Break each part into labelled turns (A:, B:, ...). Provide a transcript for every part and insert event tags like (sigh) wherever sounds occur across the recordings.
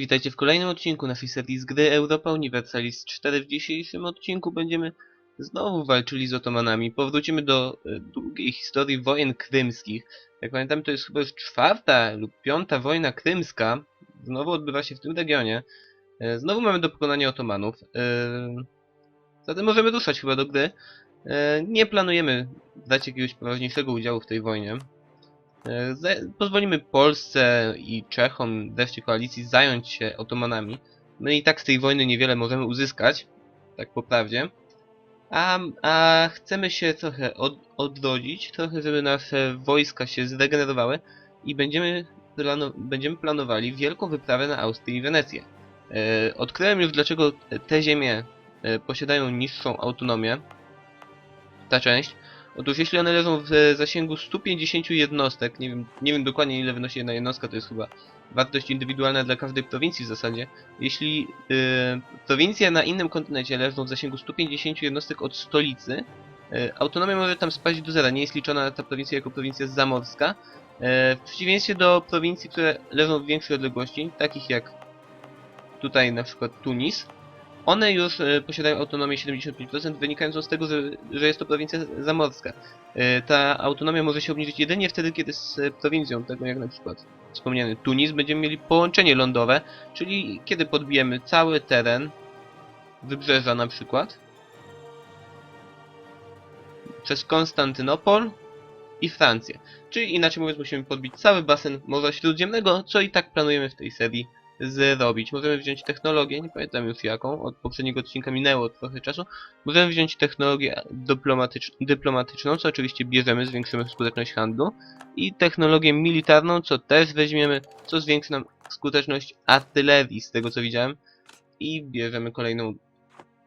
A: Witajcie w kolejnym odcinku naszej serii z gry Europa Universalis 4. W dzisiejszym odcinku będziemy znowu walczyli z Otomanami. Powrócimy do e, długiej historii wojen krymskich. Jak pamiętam, to jest chyba już czwarta lub piąta wojna krymska. Znowu odbywa się w tym regionie. E, Znowu mamy do pokonania Otomanów. E, Zatem możemy ruszać chyba do gry. Nie planujemy dać jakiegoś poważniejszego udziału w tej wojnie. E, Pozwolimy Polsce i Czechom, reszcie koalicji, zająć się Otomanami. My i tak z tej wojny niewiele możemy uzyskać, tak po prawdzie. A, a chcemy się trochę od, odrodzić, trochę żeby nasze wojska się zregenerowały i będziemy, plano, będziemy planowali wielką wyprawę na Austrię i Wenecję. E, odkryłem już dlaczego te- te ziemie e, posiadają niższą autonomię, ta część. Otóż jeśli one leżą w zasięgu 150 jednostek, nie wiem, nie wiem dokładnie ile wynosi jedna jednostka, to jest chyba wartość indywidualna dla każdej prowincji w zasadzie. Jeśli e, prowincje na innym kontynencie leżą w zasięgu 150 jednostek od stolicy, e, autonomia może tam spaść do zera, nie jest liczona ta prowincja jako prowincja zamorska. E, w przeciwieństwie do prowincji, które leżą w większej odległości, takich jak tutaj na przykład Tunis, one już e, posiadają autonomię 75%, wynikającą z tego, że, że jest to prowincja zamorska. E, ta autonomia może się obniżyć jedynie wtedy, kiedy z e, prowincją, tego jak na przykład wspomniany Tunis, będziemy mieli połączenie lądowe, czyli kiedy podbijemy cały teren wybrzeża na przykład przez Konstantynopol i Francję. Czyli inaczej mówiąc musimy podbić cały basen Morza Śródziemnego, co i tak planujemy w tej serii zrobić. Możemy wziąć technologię, nie pamiętam już jaką, od poprzedniego odcinka minęło trochę czasu. Możemy wziąć technologię dyplomatycz dyplomatyczną, co oczywiście bierzemy, zwiększymy skuteczność handlu. I technologię militarną, co też weźmiemy, co zwiększy nam skuteczność artylerii, z tego co widziałem. I bierzemy kolejną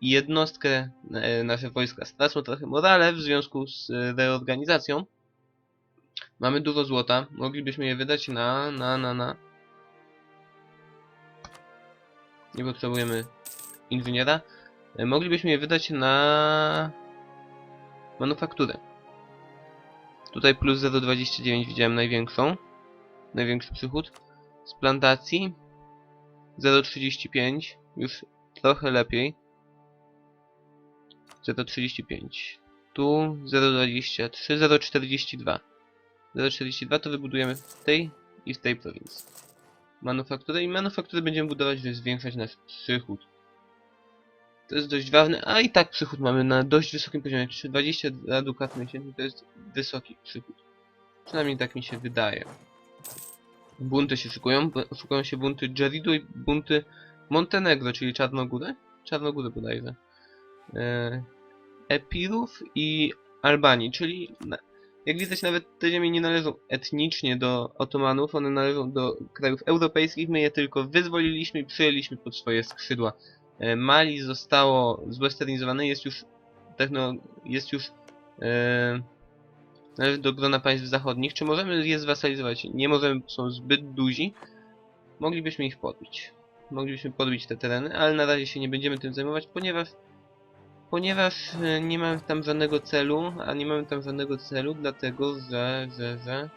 A: jednostkę. E, nasze wojska stracą trochę morale w związku z e, reorganizacją. Mamy dużo złota, moglibyśmy je wydać na, na, na, na nie potrzebujemy inżyniera. E, Moglibyśmy je wydać na manufakturę. Tutaj plus 0,29 widziałem największą. Największy przychód. Z plantacji 0,35 już trochę lepiej. 0,35 Tu 0,23 0,42 0,42 to wybudujemy w tej i w tej prowincji manufakturę i manufakturę będziemy budować, żeby zwiększać nasz przychód. To jest dość ważne, a i tak przychód mamy na dość wysokim poziomie. 22 dukat miesięcznie to jest wysoki przychód. Przynajmniej tak mi się wydaje. Bunty się szykują, szykują się bunty Jeridu i bunty Montenegro, czyli Czarnogóry? Czarnogóry bodajże. E, Epirów i Albanii, czyli jak widać, nawet te ziemie nie należą etnicznie do Otomanów, one należą do krajów europejskich, my je tylko wyzwoliliśmy i przyjęliśmy pod swoje skrzydła. E, Mali zostało zwesternizowane, jest już techno, jest już e, należy do grona państw zachodnich. Czy możemy je zwasalizować? Nie możemy, są zbyt duzi. Moglibyśmy ich podbić. Moglibyśmy podbić te tereny, ale na razie się nie będziemy tym zajmować, ponieważ Ponieważ e, nie mamy tam żadnego celu, a nie mamy tam żadnego celu, dlatego że, że, że...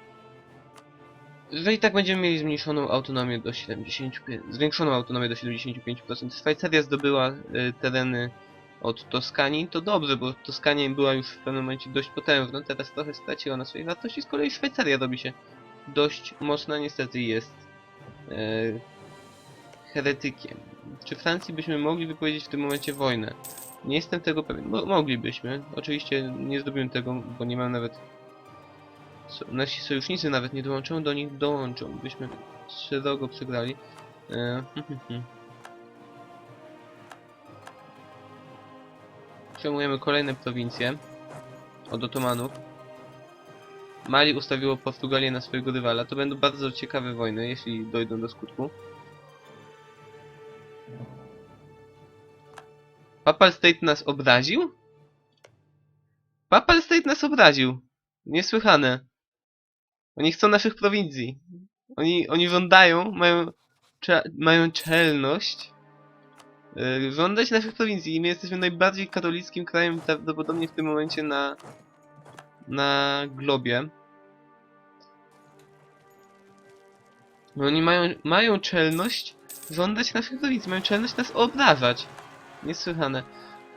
A: Że i tak będziemy mieli zmniejszoną autonomię do 75%, zwiększoną autonomię do 75%. Szwajcaria zdobyła e, tereny od Toskanii, to dobrze, bo Toskania była już w pewnym momencie dość potężna, teraz trochę straciła na swojej wartości, z kolei Szwajcaria robi się dość mocna, niestety jest e, heretykiem. Czy Francji byśmy mogli wypowiedzieć w tym momencie wojnę? Nie jestem tego pewien. Mo moglibyśmy. Oczywiście nie zrobiłem tego, bo nie mam nawet... So nasi sojusznicy nawet nie dołączą, do nich dołączą. Byśmy szeroko przegrali. E Przejmujemy kolejne prowincje od Otomanów. Mali ustawiło Portugalię na swojego rywala. To będą bardzo ciekawe wojny, jeśli dojdą do skutku. Papal State nas obraził? Papal State nas obraził. Niesłychane. Oni chcą naszych prowincji. Oni, oni żądają, mają, mają czelność yy, żądać naszych prowincji. I my jesteśmy najbardziej katolickim krajem prawdopodobnie w tym momencie na, na globie. Oni mają, mają czelność żądać naszych prowincji, mają czelność nas obrażać. Niesłychane.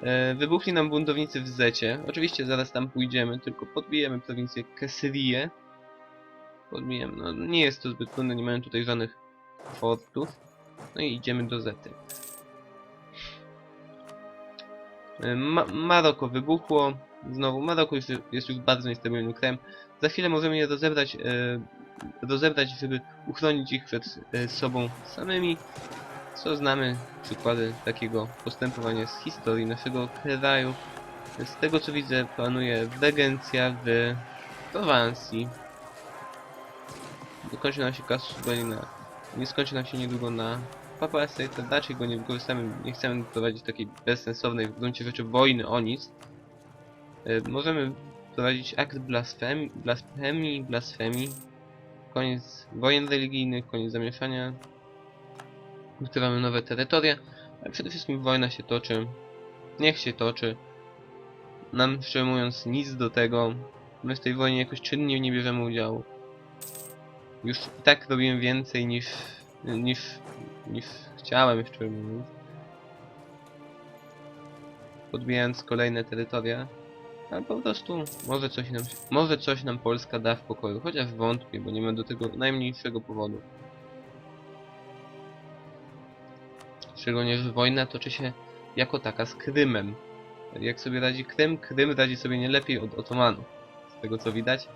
A: E, wybuchli nam buntownicy w Zecie. Oczywiście zaraz tam pójdziemy, tylko podbijemy prowincję Kesrię. Podbijemy, no nie jest to zbyt trudne, nie mają tutaj żadnych fortów. No i idziemy do Zety. E, Ma Maroko wybuchło. Znowu, Maroko jest, jest już bardzo niestabilnym krajem. Za chwilę możemy je rozebrać, e, rozebrać, żeby uchronić ich przed e, sobą samymi. Co znamy przykłady takiego postępowania z historii naszego kraju. Z tego co widzę, planuje regencja w Prowansji. Dokończy nam się kasus na... Nie skończy nam się niedługo na Papa Estate, raczej go nie wykorzystamy, nie chcemy prowadzić takiej bezsensownej w gruncie rzeczy wojny o nic. E, możemy prowadzić akt blasfemii, blasfemii, blasfemii. Koniec wojen religijnych, koniec zamieszania. Odkrywamy nowe terytoria, ale przede wszystkim wojna się toczy. Niech się toczy. Nam, szczerze mówiąc, nic do tego. My w tej wojnie jakoś czynnie nie bierzemy udziału. Już i tak robiłem więcej niż, niż, niż chciałem, szczerze mówiąc. Podbijając kolejne terytoria. Ale po prostu może coś nam, może coś nam Polska da w pokoju, chociaż wątpię, bo nie ma do tego najmniejszego powodu. Szczególnie, że wojna toczy się jako taka z Krymem. Jak sobie radzi Krym? Krym radzi sobie nie lepiej od Otomanów. Z tego co widać.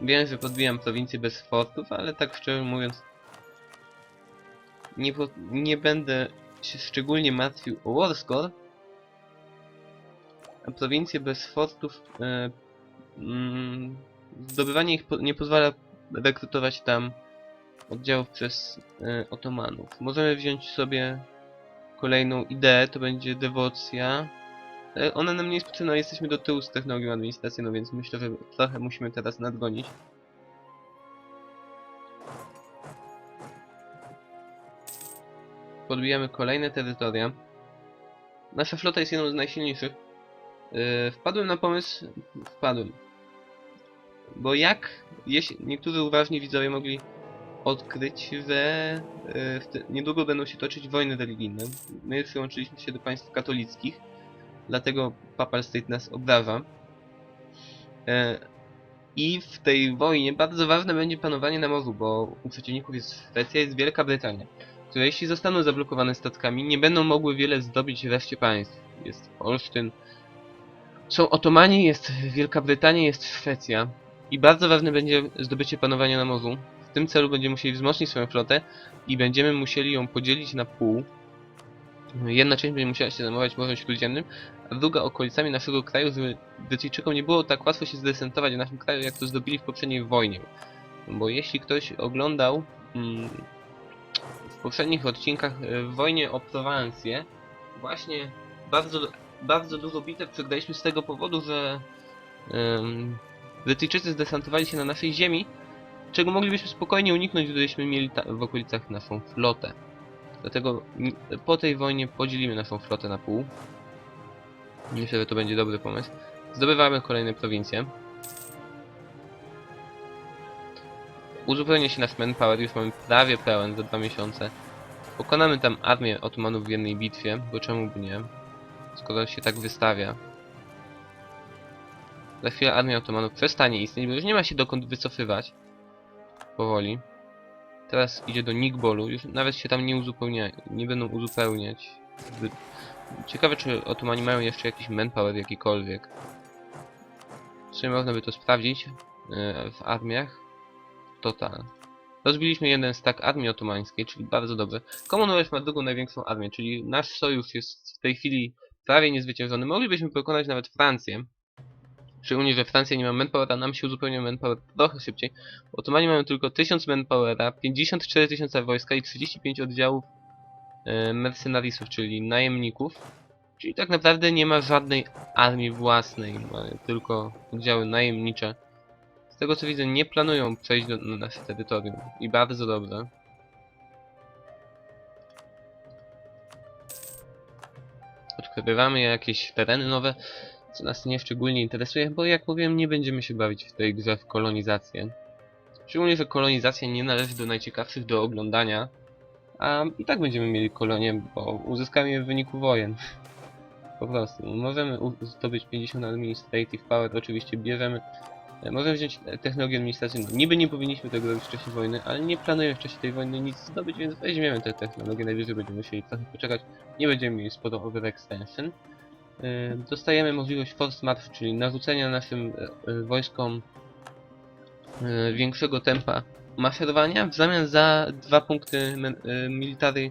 A: Wiem, że podbijam prowincję bez fortów, ale tak szczerze mówiąc nie, nie będę się szczególnie martwił o Warscore, a prowincje bez fortów e, mm, zdobywanie ich po, nie pozwala rekrutować tam oddziałów przez e, otomanów. Możemy wziąć sobie kolejną ideę, to będzie dewocja. E, ona nam nie jest potrzebna, jesteśmy do tyłu z technologią administracyjną, więc myślę, że trochę musimy teraz nadgonić. Podbijamy kolejne terytoria. Nasza flota jest jedną z najsilniejszych. Yy, wpadłem na pomysł. Wpadłem. Bo jak jeśli niektórzy uważni widzowie mogli odkryć, że te, niedługo będą się toczyć wojny religijne. My przyłączyliśmy się do państw katolickich, dlatego Papal State nas obraża. Yy, I w tej wojnie bardzo ważne będzie panowanie na morzu, bo u przeciwników jest Szwecja, jest Wielka Brytania, które jeśli zostaną zablokowane statkami, nie będą mogły wiele zdobyć reszcie państw. Jest Olsztyn, są Otomani, jest Wielka Brytania, jest Szwecja. I bardzo ważne będzie zdobycie panowania na morzu. Tym celu będziemy musieli wzmocnić swoją flotę i będziemy musieli ją podzielić na pół. Jedna część będzie musiała się zajmować Morzem Śródziemnym, a druga okolicami naszego kraju, żeby Brytyjczykom nie było tak łatwo się zdesentować w naszym kraju, jak to zdobyli w poprzedniej wojnie. Bo jeśli ktoś oglądał mm, w poprzednich odcinkach e, w wojnie o Prowansję, właśnie bardzo bardzo dużo bitew przegraliśmy z tego powodu, że um, Brytyjczycy zdesantowali się na naszej ziemi, czego moglibyśmy spokojnie uniknąć, gdybyśmy mieli w okolicach naszą flotę. Dlatego po tej wojnie podzielimy naszą flotę na pół. Myślę, że to będzie dobry pomysł. Zdobywamy kolejne prowincje. Uzupełnia się nasz manpower, już mamy prawie pełen za dwa miesiące. Pokonamy tam armię Ottomanów w jednej bitwie, bo czemu by nie? skoro się tak wystawia. Za chwilę armia Otomanów przestanie istnieć, bo już nie ma się dokąd wycofywać. Powoli. Teraz idzie do Nigbolu, już nawet się tam nie uzupełnia, nie będą uzupełniać. Ciekawe czy Otomani mają jeszcze jakiś manpower jakikolwiek. Sumie można by to sprawdzić yy, w armiach. Total. Rozbiliśmy jeden stak armii otomańskiej, czyli bardzo dobrze. Commonwealth ma drugą największą armię, czyli nasz sojusz jest w tej chwili prawie niezwyciężony. Moglibyśmy pokonać nawet Francję. Szczególnie, że Francja nie ma manpowera, nam się uzupełnia manpower trochę szybciej. Otomani mają tylko 1000 manpowera, 54 tysiące wojska i 35 oddziałów e, czyli najemników. Czyli tak naprawdę nie ma żadnej armii własnej, ma tylko oddziały najemnicze. Z tego co widzę, nie planują przejść do, na nasze terytorium. I bardzo dobrze. Odkrywamy jakieś tereny nowe, co nas nie szczególnie interesuje, bo jak mówiłem, nie będziemy się bawić w tej grze w kolonizację. Szczególnie, że kolonizacja nie należy do najciekawszych do oglądania. A i tak będziemy mieli kolonie, bo uzyskamy je w wyniku wojen. (laughs) Po prostu. Możemy zdobyć 50 Administrative Power, oczywiście bierzemy. E, Możemy wziąć e, technologię administracyjną. Niby nie powinniśmy tego robić w czasie wojny, ale nie planujemy w czasie tej wojny nic zdobyć, więc weźmiemy tę technologię. Najwyżej będziemy musieli trochę poczekać. Nie będziemy mieli sporo overextension. E, Dostajemy możliwość force march, czyli narzucenia naszym e, e, wojskom e, większego tempa maszerowania w zamian za dwa punkty e, military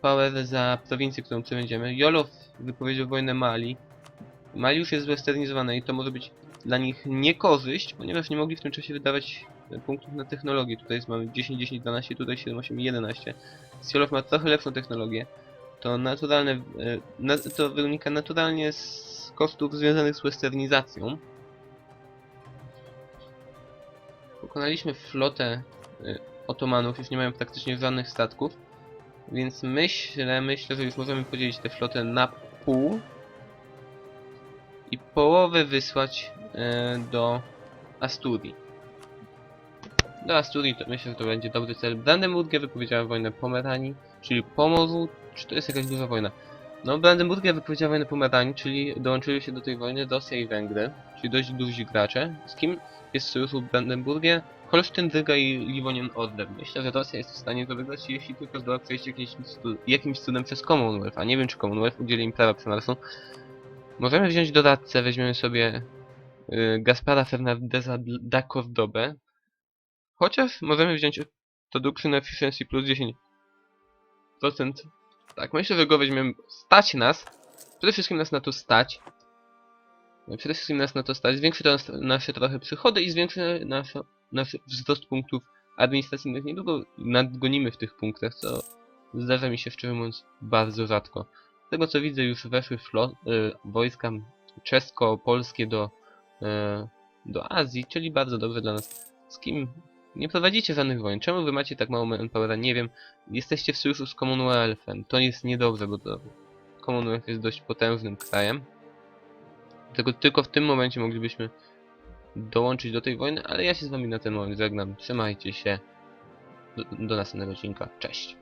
A: power za prowincję, którą przebędziemy. Jolow wypowiedział wojnę Mali. Mali już jest zwesternizowana i to może być dla nich niekorzyść, ponieważ nie mogli w tym czasie wydawać e, punktów na technologię. Tutaj mamy 10, 10, 12, tutaj 7, 8, 11. Jolow ma trochę lepszą technologię. To naturalne, e, to wynika naturalnie z kosztów związanych z westernizacją. Pokonaliśmy flotę y, Otomanów, już nie mają praktycznie żadnych statków. Więc myślę, myślę, że już możemy podzielić tę flotę na pół. I połowę wysłać y, do Asturii. Do Asturii to myślę, że to będzie dobry cel. Brandenburgia wypowiedziała wojnę Pomeranii, czyli Pomorzu. Czy to jest jakaś duża wojna? No, Brandenburgia wypowiedziała wojnę Pomeranii, czyli dołączyły się do tej wojny Rosja i Węgry, czyli dość duzi gracze. Z kim jest w sojuszu Brandenburgia? Holsztyn, Dyga i Livonian Order. Myślę, że Rosja jest w stanie to wygrać, jeśli tylko zdoła przejść jakimś, jakimś cudem przez Commonwealth, a nie wiem, czy Commonwealth udzieli im prawa przemarszu. Możemy wziąć doradcę, weźmiemy sobie y, Gaspara Fernandeza da Cordobę. Chociaż możemy wziąć Production Efficiency plus 10%. Tak, myślę, że go weźmiemy. Stać nas. Przede wszystkim nas na to stać. No, Przede wszystkim nas na to stać. Zwiększy to nas, nasze trochę przychody i zwiększy nasz, nasz wzrost punktów administracyjnych. Niedługo nadgonimy w tych punktach, co zdarza mi się szczerze mówiąc bardzo rzadko. Z tego co widzę już weszły y, wojska czesko-polskie do, y, do Azji, czyli bardzo dobrze dla nas. Z kim nie prowadzicie żadnych wojen? Czemu wy macie tak mało manpowera? Nie wiem. Jesteście w sojuszu z Commonwealthem. To jest niedobrze, bo to Commonwealth jest dość potężnym krajem. Dlatego tylko w tym momencie moglibyśmy dołączyć do tej wojny, ale ja się z wami na ten moment żegnam. Trzymajcie się. Do, do następnego odcinka. Cześć.